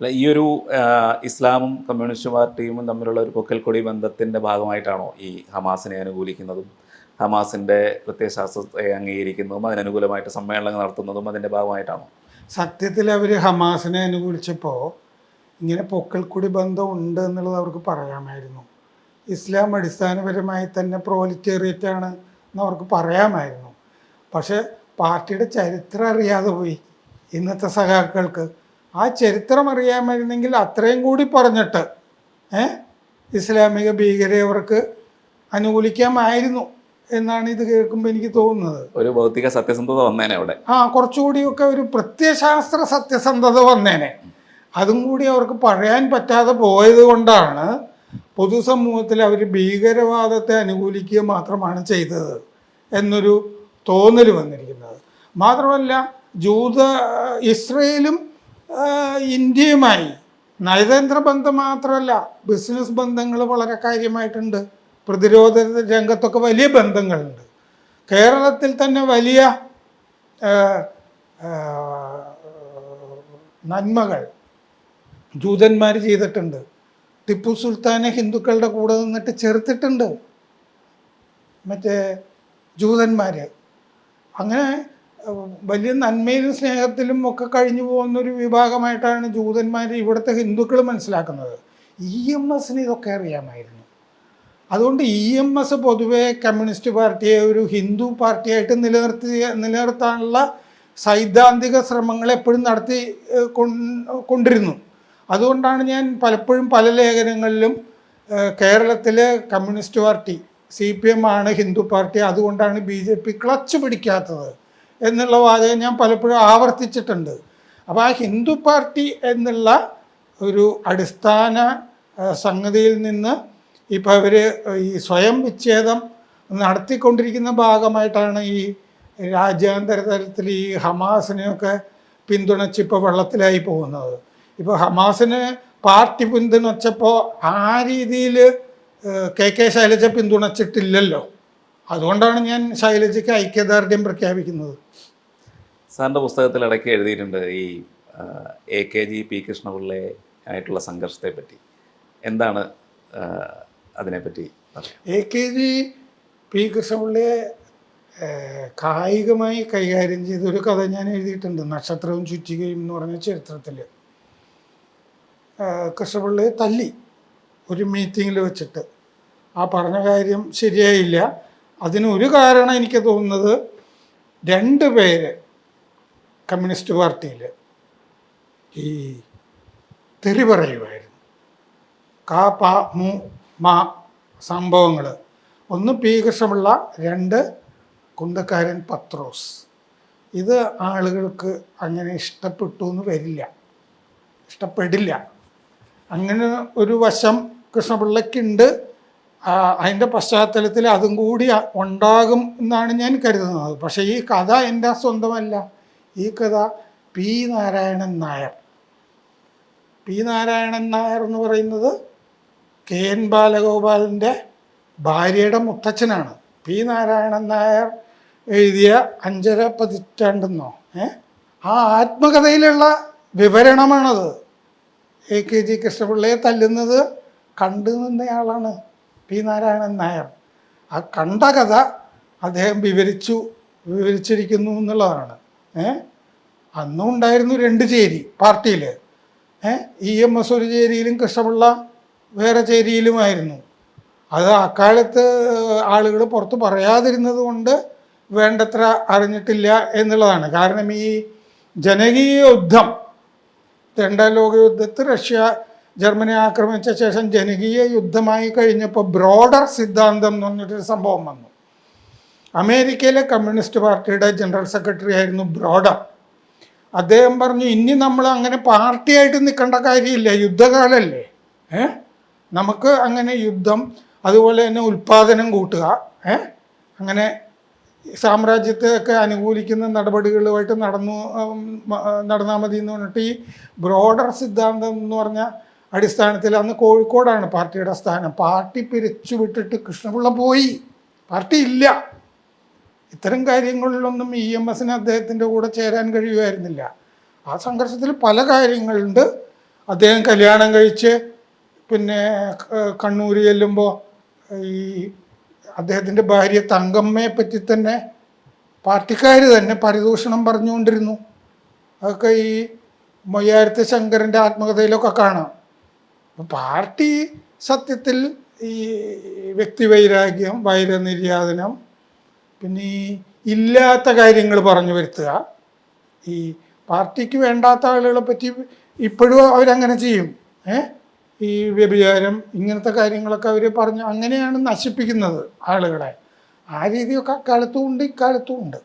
അല്ല ഈ ഒരു ഇസ്ലാമും കമ്മ്യൂണിസ്റ്റ് പാർട്ടിയും തമ്മിലുള്ള ഒരു പൊക്കൽക്കൊടി ബന്ധത്തിന്റെ ഭാഗമായിട്ടാണോ ഈ ഹമാസിനെ അനുകൂലിക്കുന്നതും? ഹമാസിന്റെ പ്രത്യയശാസ്ത്രത്തെ അംഗീകരിക്കുന്നതും അതിനനുകൂലമായിട്ട് സമ്മേളനങ്ങൾ നടത്തുന്നതും അതിന്റെ ഭാഗമായിട്ടാണോ? സത്യത്തിൽ അവർ ഹമാസിനെ അനുകൂലിച്ചപ്പോൾ ഇങ്ങനെ പൊക്കൽക്കുടി ബന്ധം ഉണ്ട് എന്നുള്ളത് അവർക്ക് പറയാമായിരുന്നു. ഇസ്ലാം അടിസ്ഥാനപരമായി തന്നെ പ്രോലിറ്റേറിയറ്റ് ആണ് എന്ന് അവർക്ക് പറയാമായിരുന്നു. പക്ഷേ പാർട്ടിയുടെ ചരിത്രം അറിയാതെ പോയി ഇന്നത്തെ സഖാക്കൾക്ക് ആ ചരിത്രം അറിയാമായിരുന്നെങ്കിൽ അത്രയും കൂടി പറഞ്ഞിട്ട് ഏ? ഇസ്ലാമിക ഭീകരെ അവർക്ക് അനുകൂലിക്കാമായിരുന്നു എന്നാണ് ഇത് കേൾക്കുമ്പോൾ എനിക്ക് തോന്നുന്നത്. ഒരു ഭൗതിക സത്യസന്ധത വന്നേനെ അവിടെ. ആ കുറച്ചുകൂടിയൊക്കെ ഒരു പ്രത്യശാസ്ത്ര സത്യസന്ധത വന്നേനെ. അതും കൂടി അവർക്ക് പറയാൻ പറ്റാതെ പോയത് കൊണ്ടാണ് പൊതുസമൂഹത്തിൽ അവർ ഭീകരവാദത്തെ അനുകൂലിക്കുക മാത്രമാണ് ചെയ്തത് എന്നൊരു തോന്നൽ വന്നിരിക്കുന്നത്. മാത്രമല്ല ജൂത ഇസ്രയേലും ഇന്ത്യയുമായി നയതന്ത്ര ബന്ധം മാത്രമല്ല ബിസിനസ് ബന്ധങ്ങൾ വളരെ കാര്യമായിട്ടുണ്ട്. പ്രതിരോധ രംഗത്തൊക്കെ വലിയ ബന്ധങ്ങളുണ്ട്. കേരളത്തിൽ തന്നെ വലിയ നന്മകൾ ജൂതന്മാർ ചെയ്തിട്ടുണ്ട്. ടിപ്പു സുൽത്താനെ ഹിന്ദുക്കളുടെ കൂടെ നിന്നിട്ട് ചെറുത്തിട്ടുണ്ട്. മറ്റേ ജൂതന്മാർ അങ്ങനെ വലിയ നന്മയിലും സ്നേഹത്തിലും ഒക്കെ കഴിഞ്ഞു പോകുന്ന ഒരു വിഭാഗമായിട്ടാണ് ജൂതന്മാർ ഇവിടുത്തെ ഹിന്ദുക്കൾ മനസ്സിലാക്കുന്നത്. ഇ എം എസിന് ഇതൊക്കെ അറിയാമായിരുന്നു. അതുകൊണ്ട് ഇ എം എസ് പൊതുവെ കമ്മ്യൂണിസ്റ്റ് പാർട്ടിയെ ഒരു ഹിന്ദു പാർട്ടിയായിട്ട് നിലനിർത്തി നിലനിർത്താനുള്ള സൈദ്ധാന്തിക ശ്രമങ്ങൾ എപ്പോഴും നടത്തി കൊണ്ടിരുന്നു. അതുകൊണ്ടാണ് ഞാൻ പലപ്പോഴും പല ലേഖനങ്ങളിലും കേരളത്തിലെ communist party C P M ആണ് ഹിന്ദു പാർട്ടി അതുകൊണ്ടാണ് ബി ജെ പി ക്ലച്ച് പിടിക്കാത്തത്. എന്നുള്ള വാചകം ഞാൻ പലപ്പോഴും ആവർത്തിച്ചിട്ടുണ്ട്. അപ്പോൾ ആ ഹിന്ദു പാർട്ടി എന്നുള്ള ഒരു അടിസ്ഥാന സംഗതിയിൽ നിന്ന് ഇപ്പോൾ അവർ ഈ സ്വയം വിച്ഛേദം നടത്തിക്കൊണ്ടിരിക്കുന്ന ഭാഗമായിട്ടാണ് ഈ രാജ്യാന്തര തലത്തിൽ ഈ ഹമാസിനെയൊക്കെ പിന്തുണച്ച് ഇപ്പോൾ വെള്ളത്തിലായി പോകുന്നത്. ഇപ്പോൾ ഹമാസിന് പാർട്ടി പിന്തുണച്ചപ്പോൾ ആ രീതിയിൽ കെ കെ ശൈലജ പിന്തുണച്ചിട്ടില്ലല്ലോ. അതുകൊണ്ടാണ് ഞാൻ ശൈലജയ്ക്ക് ഐക്യദാർഢ്യം പ്രഖ്യാപിക്കുന്നത്. സാറിന്റെ പുസ്തകത്തിൽ ഇടയ്ക്ക് എഴുതിയിട്ടുണ്ട് ഈ എ കെ ജി പി കൃഷ്ണപിള്ളയെ ആയിട്ടുള്ള സംഘർഷത്തെ പറ്റി. എന്താണ് അതിനെപ്പറ്റി? എ കെ ജി പി കൃഷ്ണപിള്ളയെ കായികമായി കൈകാര്യം ചെയ്തൊരു കഥ ഞാൻ എഴുതിയിട്ടുണ്ട്. നക്ഷത്രവും ചുറ്റികയും എന്ന് പറഞ്ഞ ചരിത്രത്തിൽ കൃഷ്ണപിള്ളയെ തല്ലി ഒരു മീറ്റിങ്ങിൽ വെച്ചിട്ട്. ആ പറഞ്ഞ കാര്യം ശരിയായില്ല. അതിന് ഒരു കാരണം എനിക്ക് തോന്നുന്നത് രണ്ട് പേര് കമ്മ്യൂണിസ്റ്റ് പാർട്ടിയിൽ ഈ തെറി പറയുമായിരുന്നു. കാ പ മു മാ സംഭവങ്ങൾ. ഒന്ന് പി കൃഷ്ണപിള്ള രണ്ട് കുന്തക്കാരൻ പത്രോസ്. ഇത് ആളുകൾക്ക് അങ്ങനെ ഇഷ്ടപ്പെട്ടു എന്ന് വരില്ല. ഇഷ്ടപ്പെടില്ല. അങ്ങനെ ഒരു വശം കൃഷ്ണപിള്ളയ്ക്കുണ്ട്. അതിന്റെ പശ്ചാത്തലത്തിൽ അതും കൂടി ഉണ്ടാകും എന്നാണ് ഞാൻ കരുതുന്നത്. പക്ഷേ ഈ കഥ എന്റെ സ്വന്തമല്ല. ഈ കഥ പി നാരായണൻ നായർ. പി നാരായണൻ നായർ എന്ന് പറയുന്നത് കെ എൻ ബാലഗോപാലിന്റെ ഭാര്യയുടെ മുത്തച്ഛനാണ്. പി നാരായണൻ നായർ എഴുതിയ അഞ്ചര പതിറ്റാണ്ടെന്നോ ഏ? ആ ആത്മകഥയിലുള്ള വിവരണമാണത്. എ കെ ജി കൃഷ്ണപിള്ളയെ തല്ലുന്നത് കണ്ടു നിന്നയാളാണ് പി നാരായണൻ നായർ. ആ കണ്ട കഥ അദ്ദേഹം വിവരിച്ചു വിവരിച്ചിരിക്കുന്നു എന്നുള്ളതാണ്. ഏ? അന്നും ഉണ്ടായിരുന്നു രണ്ട് ചേരി പാർട്ടിയിൽ ഏഹ് ഇ എം എസ് ഒരു ചേരിയിലും കൃഷ്ണപിള്ള വേറെ ചേരിയിലുമായിരുന്നു. അത് അക്കാലത്ത് ആളുകൾ പുറത്ത് പറയാതിരുന്നത് കൊണ്ട് വേണ്ടത്ര അറിഞ്ഞിട്ടില്ല എന്നുള്ളതാണ്. കാരണം ഈ ജനകീയ യുദ്ധം രണ്ടാം ലോക യുദ്ധത്തിൽ റഷ്യ ജർമ്മനി ആക്രമിച്ച ശേഷം ജനകീയ യുദ്ധമായി കഴിഞ്ഞപ്പോൾ ബ്രോഡർ സിദ്ധാന്തം എന്ന് പറഞ്ഞിട്ടൊരു സംഭവം വന്നു. അമേരിക്കയിലെ കമ്മ്യൂണിസ്റ്റ് പാർട്ടിയുടെ ജനറൽ സെക്രട്ടറി ആയിരുന്നു ബ്രോഡർ അദ്ദേഹം പറഞ്ഞു ഇനി നമ്മൾ അങ്ങനെ പാർട്ടിയായിട്ട് നിൽക്കേണ്ട കാര്യമില്ല യുദ്ധകാലല്ലേ. ഏ? നമുക്ക് അങ്ങനെ യുദ്ധം അതുപോലെ തന്നെ ഉൽപ്പാദനം കൂട്ടുക. ഏ? അങ്ങനെ സാമ്രാജ്യത്തെയൊക്കെ അനുകൂലിക്കുന്ന നടപടികളുമായിട്ട് നടന്നു നടന്നാൽ മതി എന്ന് പറഞ്ഞിട്ട് ഈ ബ്രോഡർ സിദ്ധാന്തം എന്ന് പറഞ്ഞ അടിസ്ഥാനത്തിൽ അന്ന് കോഴിക്കോടാണ് പാർട്ടിയുടെ സ്ഥാനം. പാർട്ടി പിരിച്ചു വിട്ടിട്ട് കൃഷ്ണപിള്ള പോയി. പാർട്ടി ഇല്ല. ഇത്തരം കാര്യങ്ങളിലൊന്നും ഇ എം എസിന് അദ്ദേഹത്തിന്റെ കൂടെ ചേരാൻ കഴിയുമായിരുന്നില്ല. ആ സംഘർഷത്തിൽ പല കാര്യങ്ങളുണ്ട്. അദ്ദേഹം കല്യാണം കഴിച്ച് പിന്നെ കണ്ണൂർ ചെല്ലുമ്പോൾ ഈ അദ്ദേഹത്തിന്റെ ഭാര്യ തങ്കമ്മയെ പറ്റി തന്നെ പാർട്ടിക്കാർ തന്നെ പരിദൂഷണം പറഞ്ഞുകൊണ്ടിരുന്നു. അതൊക്കെ ഈ മൊയ്യാരത്തെ ശങ്കരന്റെ ആത്മകഥയിലൊക്കെ കാണാം. പാർട്ടി സത്യത്തിൽ ഈ വ്യക്തിവൈരാഗ്യം വൈരനിര്യാതനം പിന്നെ ഈ ഇല്ലാത്ത കാര്യങ്ങൾ പറഞ്ഞു വരുത്തുക. ഈ പാർട്ടിക്ക് വേണ്ടാത്ത ആളുകളെ പറ്റി ഇപ്പോഴും അവരങ്ങനെ ചെയ്യും. ഏ? ഈ വ്യഭിചാരം ഇങ്ങനത്തെ കാര്യങ്ങളൊക്കെ അവർ പറഞ്ഞ് അങ്ങനെയാണ് നശിപ്പിക്കുന്നത് ആളുകളെ. ആ രീതിയൊക്കെ അക്കാലത്തും ഉണ്ട് ഇക്കാലത്തും ഉണ്ട്.